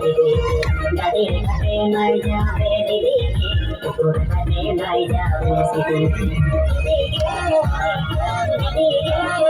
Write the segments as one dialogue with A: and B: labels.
A: দিদি ঘরে নাই যাবে দিদি পুকুর ঘরে নাই যাবে দিদি দিদি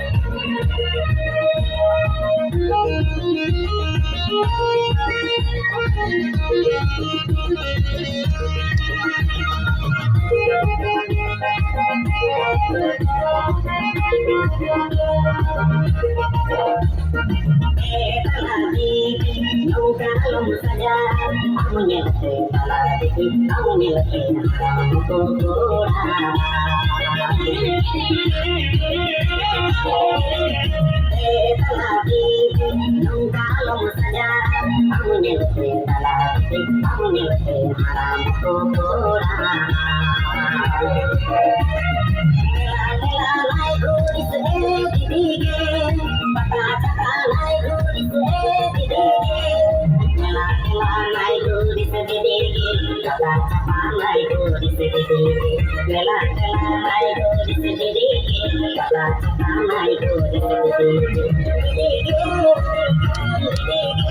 B: I'm
A: gonna मंदिर से तालाब से मंदिर से हराम को गोरा खेला खेला लाई गोरी से दीदी के पता चला लाई गोरी से दीदी के खेला खेला लाई गोरी से दीदी के पता चला लाई गोरी से दीदी के खेला खेला लाई गोरी से दीदी के पता चला लाई गोरी से दीदी के दीदी के